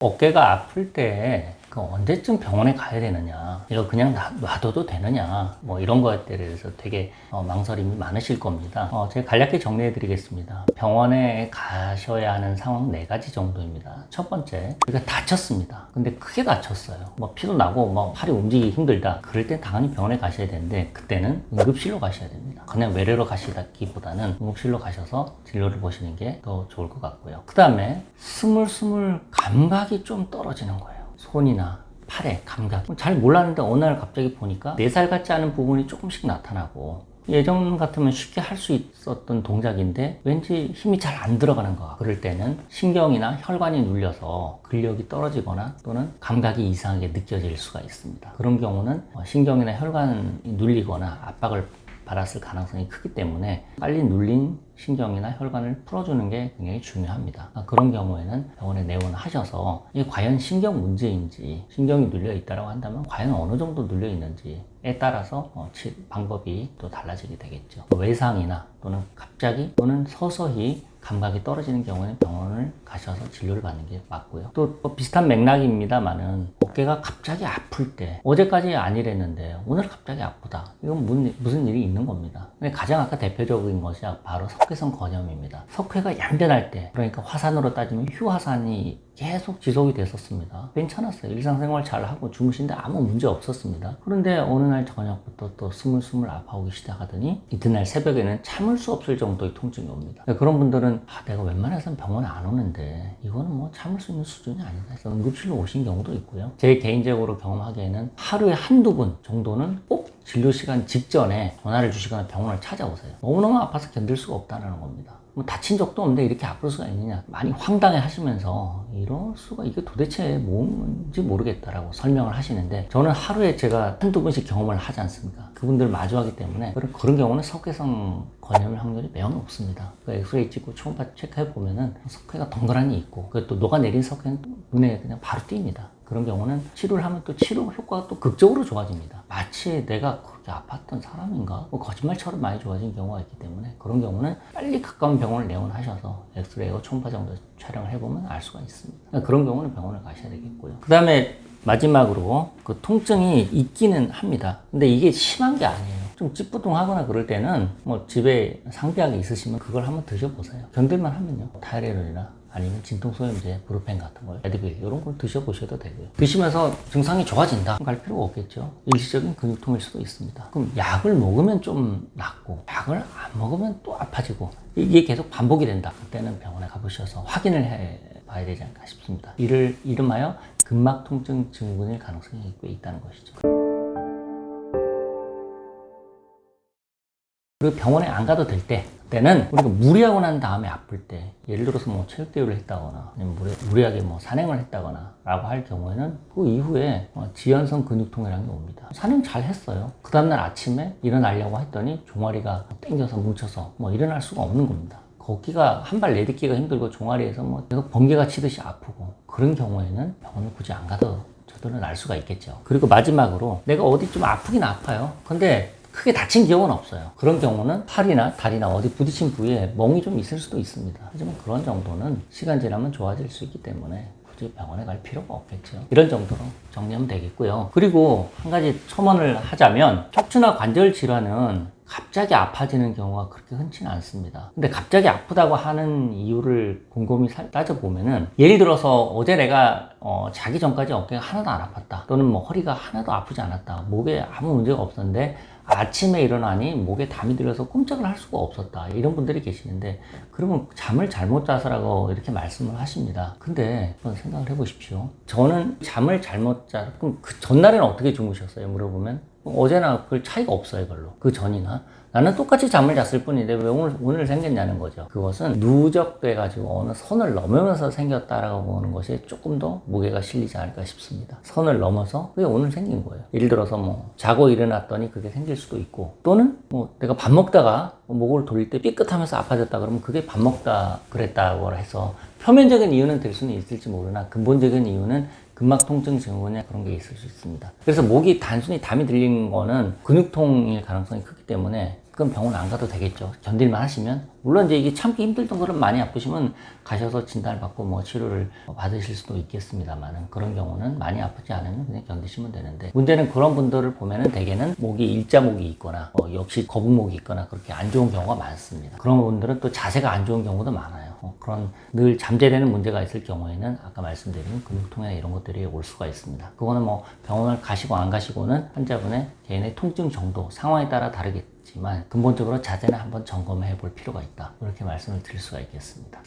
어깨가 아플 때 그 언제쯤 병원에 가야 되느냐. 이거 그냥 놔, 놔둬도 되느냐. 뭐 이런 것에 대해서 되게 어, 망설임이 많으실 겁니다. 어, 제가 간략히 정리해 드리겠습니다. 병원에 가셔야 하는 상황 네 가지 정도입니다. 첫 번째 우리가 다쳤습니다. 근데 크게 다쳤어요. 뭐 피도 나고 뭐 팔이 움직이기 힘들다. 그럴 땐 당연히 병원에 가셔야 되는데 그때는 응급실로 가셔야 됩니다. 그냥 외래로 가시기보다는 응급실로 가셔서 진료를 보시는 게 더 좋을 것 같고요. 그 다음에 스물스물 감각이 좀 떨어지는 거예요 손이나 팔에 감각. 잘 몰랐는데 어느 날 갑자기 보니까 네 살 같지 않은 부분이 조금씩 나타나고 예전 같으면 쉽게 할 수 있었던 동작인데 왠지 힘이 잘 안 들어가는 거야. 그럴 때는 신경이나 혈관이 눌려서 근력이 떨어지거나 또는 감각이 이상하게 느껴질 수가 있습니다. 그런 경우는 어, 신경이나 혈관이 눌리거나 압박을 받았을 가능성이 크기 때문에 빨리 눌린 신경이나 혈관을 풀어주는 게 굉장히 중요합니다. 아, 그런 경우에는 병원에 내원하셔서 이게 과연 신경 문제인지 신경이 눌려 있다고 한다면 과연 어느 정도 눌려 있는지에 따라서 어, 치- 방법이 또 달라지게 되겠죠. 외상이나 또는 갑자기 또는 서서히 감각이 떨어지는 경우에는 병원을 가셔서 진료를 받는 게 맞고요. 또 뭐 비슷한 맥락입니다만은 어깨가 갑자기 아플 때 어제까지 아니랬는데 오늘 갑자기 아프다. 이건 무슨, 무슨 일이 있는 겁니다. 근데 가장 아까 대표적인 것이 바로 석회성 건염입니다. 석회가 얌전할 때 그러니까 화산으로 따지면 휴화산이 계속 지속이 됐었습니다. 괜찮았어요. 일상생활 잘 하고 주무신데 아무 문제 없었습니다. 그런데 어느 날 저녁부터 또 스물스물 아파오기 시작하더니 이튿날 새벽에는 참을 수 없을 정도의 통증이 옵니다. 그러니까 그런 분들은 아, 내가 웬만해서는 병원 안 오는데 이거는 뭐 참을 수 있는 수준이 아니다 해서 응급실로 오신 경우도 있고요. 제 개인적으로 경험하기에는 하루에 한두 분 정도는 꼭 진료 시간 직전에 전화를 주시거나 병원을 찾아오세요. 너무너무 아파서 견딜 수가 없다는 겁니다. 뭐 다친 적도 없는데 이렇게 아플 수가 있느냐. 많이 황당해 하시면서 이럴 수가 이게 도대체 뭔지 모르겠다라고 설명을 하시는데 저는 하루에 제가 한두 번씩 경험을 하지 않습니까? 그분들 마주하기 때문에 그런, 그런 경우는 석회성 건염 확률이 매우 높습니다. 그 엑스레이 찍고 초음파 체크해 보면은 석회가 덩그러니 있고 그또 녹아내린 석회는 눈에 그냥 바로 띕니다 그런 경우는 치료를 하면 또 치료 효과가 또 극적으로 좋아집니다. 마치 내가 그렇게 아팠던 사람인가? 뭐 거짓말처럼 많이 좋아진 경우가 있기 때문에 그런 경우는 빨리 가까운 병원을 내원하셔서 엑스레이와 초음파 정도 촬영을 해보면 알 수가 있습니다. 그러니까 그런 경우는 병원을 가셔야 되겠고요. 그 다음에 마지막으로 그 통증이 있기는 합니다. 근데 이게 심한 게 아니에요. 좀 찌뿌둥하거나 그럴 때는 뭐 집에 상비약이 있으시면 그걸 한번 드셔보세요. 견딜만 하면요. 타이레놀이나 아니면 진통소염제, 브루펜 같은 걸, 에드빌 이런 걸 드셔보셔도 되고요. 드시면서 증상이 좋아진다. 갈 필요가 없겠죠. 일시적인 근육통일 수도 있습니다. 그럼 약을 먹으면 좀 낫고 약을 안 먹으면 또 아파지고 이게 계속 반복이 된다. 그때는 병원에 가보셔서 확인을 해 봐야 되지 않을까 싶습니다. 이를 이름하여 근막 통증 증후군일 가능성이 꽤 있다는 것이죠. 그리고 병원에 안 가도 될 때, 때는 우리가 무리하고 난 다음에 아플 때, 예를 들어서 뭐 체육대회를 했다거나, 아니면 무리, 무리하게 뭐 산행을 했다거나, 라고 할 경우에는 그 이후에 어, 지연성 근육통이라는 게 옵니다. 산행 잘 했어요. 그 다음날 아침에 일어나려고 했더니 종아리가 땡겨서 뭉쳐서 뭐 일어날 수가 없는 겁니다. 걷기가 한 발 내딛기가 힘들고 종아리에서 뭐 계속 번개가 치듯이 아프고 그런 경우에는 병원을 굳이 안 가도 저들은 알 수가 있겠죠. 그리고 마지막으로 내가 어디 좀 아프긴 아파요. 근데 크게 다친 기억은 없어요. 그런 경우는 팔이나 다리나 어디 부딪힌 부위에 멍이 좀 있을 수도 있습니다. 하지만 그런 정도는 시간 지나면 좋아질 수 있기 때문에 굳이 병원에 갈 필요가 없겠죠. 이런 정도로 정리하면 되겠고요. 그리고 한 가지 첨언을 하자면 척추나 관절 질환은 갑자기 아파지는 경우가 그렇게 흔치는 않습니다. 근데 갑자기 아프다고 하는 이유를 곰곰이 살- 따져보면은 예를 들어서 어제 내가 어, 자기 전까지 어깨가 하나도 안 아팠다. 또는 뭐 허리가 하나도 아프지 않았다. 목에 아무 문제가 없었는데 아침에 일어나니 목에 담이 들려서 꼼짝을 할 수가 없었다. 이런 분들이 계시는데 그러면 잠을 잘못 자서라고 이렇게 말씀을 하십니다. 근데 한번 생각을 해보십시오. 저는 잠을 잘못 자, 그럼 그 전날에는 어떻게 주무셨어요? 물어보면 어제나 별 차이가 없어요, 별로. 그 전이나. 나는 똑같이 잠을 잤을 뿐인데 왜 오늘, 오늘 생겼냐는 거죠. 그것은 누적돼가지고 어느 선을 넘으면서 생겼다라고 보는 것이 조금 더 무게가 실리지 않을까 싶습니다. 선을 넘어서 그게 오늘 생긴 거예요. 예를 들어서 뭐 자고 일어났더니 그게 생길 수도 있고 또는 뭐 내가 밥 먹다가 목을 돌릴 때 삐끗하면서 아파졌다 그러면 그게 밥 먹다 그랬다고 해서 표면적인 이유는 될 수는 있을지 모르나 근본적인 이유는 근막 통증 증후군에 그런 게 있을 수 있습니다. 그래서 목이 단순히 담이 들린 거는 근육통일 가능성이 크기 때문에 그럼 병원 안 가도 되겠죠. 견딜만 하시면. 물론 이제 이게 참기 힘들던 거를 많이 아프시면 가셔서 진단을 받고 뭐 치료를 받으실 수도 있겠습니다만은 그런 경우는 많이 아프지 않으면 그냥 견디시면 되는데 문제는 그런 분들을 보면은 대개는 목이 일자목이 있거나 어, 역시 거북목이 있거나 그렇게 안 좋은 경우가 많습니다. 그런 분들은 또 자세가 안 좋은 경우도 많아요. 어, 그런 늘 잠재되는 문제가 있을 경우에는 아까 말씀드린 근육통이나 이런 것들이 올 수가 있습니다. 그거는 뭐 병원을 가시고 안 가시고는 환자분의 개인의 통증 정도, 상황에 따라 다르겠지만 근본적으로 자세는 한번 점검해 볼 필요가 있다. 이렇게 말씀을 드릴 수가 있겠습니다.